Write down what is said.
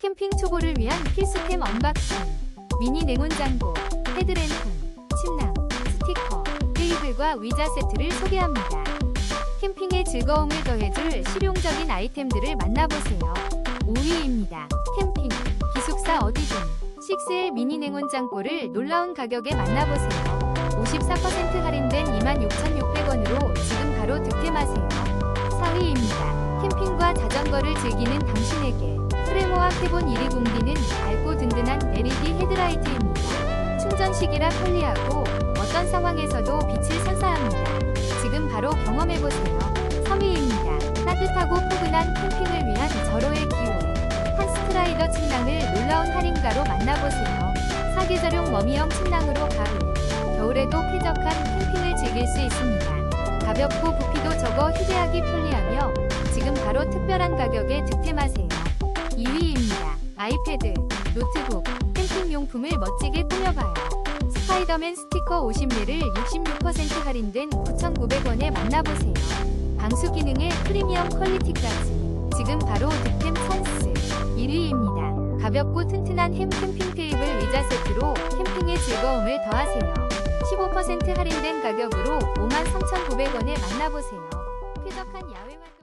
캠핑 초보를 위한 필수템 언박싱 미니 냉온장고, 헤드램프, 침낭, 스티커, 테이블과 의자 세트를 소개합니다. 캠핑의 즐거움을 더해줄 실용적인 아이템들을 만나보세요. 5위입니다. 캠핑, 기숙사 어디든 6L 미니 냉온장고를 놀라운 가격에 만나보세요. 54% 할인된 26,600원으로 지금 바로 득템하세요. 4위입니다. 캠핑과 자전거를 즐기는 당신에게 프레모와 캐본 1위 공기는 밝고 든든한 LED 헤드라이트입니다. 충전식이라 편리하고 어떤 상황에서도 빛을 선사합니다. 지금 바로 경험해보세요. 3위입니다. 따뜻하고 포근한 캠핑을 위한 절호의 기회. 한스트라이더 침낭을 놀라운 할인가로 만나보세요. 사계절용 워미형 침낭으로 가을, 겨울에도 쾌적한 캠핑을 즐길 수 있습니다. 가볍고 부피도 적어 휴대하기 편리하며 지금 바로 특별한 가격에 득템하세요. 2위입니다. 아이패드, 노트북, 캠핑 용품을 멋지게 꾸며봐요. 스파이더맨 스티커 50매를 66% 할인된 9,900원에 만나보세요. 방수 기능의 프리미엄 퀄리티까지 지금 바로 득템 찬스 1위입니다. 가볍고 튼튼한 햄 캠핑 테이블 의자 세트로 캠핑의 즐거움을 더하세요. 15% 할인된 가격으로 53,900원에 만나보세요. 쾌적한 야외 활동